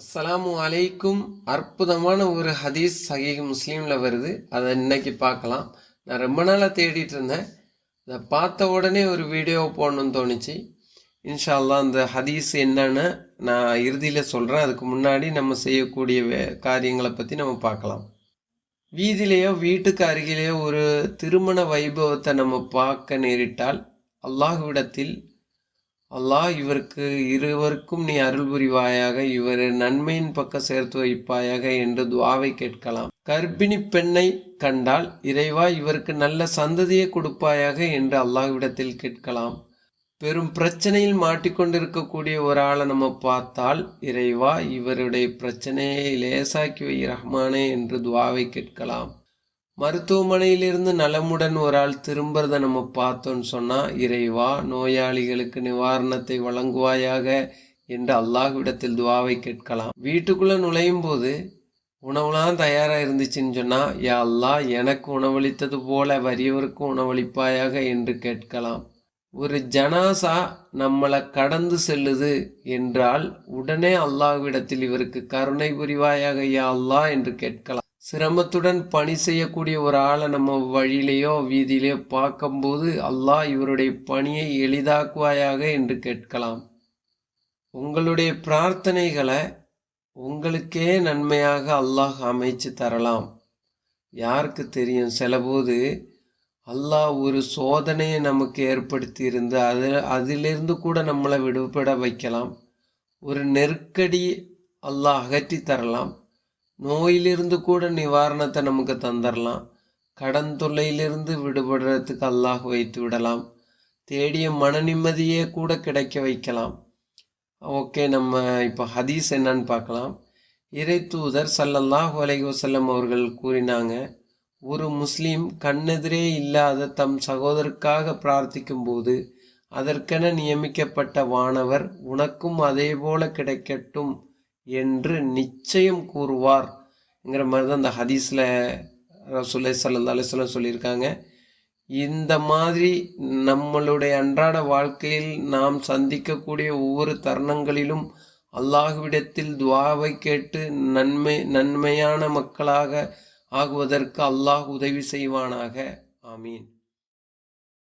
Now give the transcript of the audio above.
அஸ்லாமு அலைக்கும். அற்புதமான ஒரு ஹதீஸ் சஹீஹ் முஸ்லீமில் வருது. அதை இன்னைக்கு பார்க்கலாம். நான் ரொம்ப நாளாக தேடிட்டு இருந்தேன். அதை பார்த்த உடனே ஒரு வீடியோ போடணும்னு தோணுச்சு. இன்ஷா அல்லாஹ் அந்த ஹதீஸ் என்னன்னு நான் இறுதியில் சொல்கிறேன் அதுக்கு முன்னாடி நம்ம செய்யக்கூடிய காரியங்களை பற்றி நம்ம பார்க்கலாம். வீதியிலேயோ வீட்டுக்கு அருகிலேயோ ஒரு திருமண வைபவத்தை நம்ம பார்க்க நேரிட்டால் அல்லாஹ்விடத்தில் அல்லாஹ் இவருக்கு இருவருக்கும் நீ அருள் புரிவாயாக இவர் நன்மையின் பக்கம் சேர்த்து வைப்பாயாக என்று துவாவை கேட்கலாம். கர்ப்பிணி பெண்ணை கண்டால் இறைவா இவருக்கு நல்ல சந்ததியை கொடுப்பாயாக என்று அல்லாஹ்விடத்தில் கேட்கலாம். பெரும் பிரச்சனையில் மாட்டிக்கொண்டிருக்கக்கூடிய ஒரு ஆளை நம்ம பார்த்தால் இறைவா இவருடைய பிரச்சனையை லேசாக்கி வை ரஹ்மானே என்று துவாவை கேட்கலாம். மருத்துவமனையிலிருந்து நலமுடன் ஒரு ஆள் திரும்புறத நம்ம பார்த்தோன்னு சொன்னால் இறைவா நோயாளிகளுக்கு நிவாரணத்தை வழங்குவாயாக என்று அல்லாஹ்விடத்தில் துவாவை கேட்கலாம். வீட்டுக்குள்ளே நுழையும் போது உணவுலாம் தயாராக இருந்துச்சுன்னு சொன்னால் யா அல்லாஹ் எனக்கு உணவளித்தது போல வறியவருக்கும் உணவளிப்பாயாக என்று கேட்கலாம். ஒரு ஜனாசா நம்மளை கடந்து செல்லுது என்றால் உடனே அல்லாஹ்விடத்தில் இவருக்கு கருணை புரிவாயாக யா அல்லாஹ் என்று கேட்கலாம். சிரமத்துடன் பணி செய்யக்கூடிய ஒரு ஆளை நம்ம வழியிலேயோ வீதியிலேயோ பார்க்கும்போது அல்லாஹ் இவருடைய பணியை எளிதாக்குவாயாக என்று கேட்கலாம். உங்களுடைய பிரார்த்தனைகளை உங்களுக்கே நன்மையாக அல்லாஹ் அமைச்சு தரலாம். யாருக்கு தெரியும்? சிலபோது அல்லாஹ் ஒரு சோதனையை நமக்கு ஏற்படுத்தி இருந்து அது அதிலிருந்து கூட நம்மளை விடுபட வைக்கலாம். ஒரு நெருக்கடி அல்லாஹ் அகற்றி தரலாம். நோயிலிருந்து கூட நிவாரணத்தை நமக்கு தந்துடலாம் கடன் தொல்லையிலிருந்து விடுபடுறதுக்கு அல்லாஹ் வைத்து விடலாம். தேடிய மன நிம்மதியே கூட கிடைக்க வைக்கலாம். ஓகே நம்ம இப்போ ஹதீஸ் என்னன்னு பார்க்கலாம். இறை தூதர் சல்லல்லாஹ் அலைஹி வஸல்லம் அவர்கள் கூறினாங்க ஒரு முஸ்லீம் கண்ணெதிரே இல்லாத தம் சகோதரருக்காக பிரார்த்திக்கும்போது அதற்கென நியமிக்கப்பட்ட வானவர் உனக்கும் அதே போல கிடைக்கட்டும். என்று நிச்சயம் கூறுவார்ங்கிற மாதிரி தான் அந்த ஹதீஸில் ரசூலை சல்லா அலிஸ்லாம் சொல்லியிருக்காங்க. இந்த மாதிரி நம்மளுடைய அன்றாட வாழ்க்கையில் நாம் சந்திக்கக்கூடிய ஒவ்வொரு தருணங்களிலும் அல்லாஹ்விடத்தில் துவாவை கேட்டு நன்மை நன்மையான மக்களாக ஆகுவதற்கு அல்லாஹ் உதவி செய்வானாக. ஆமீன்.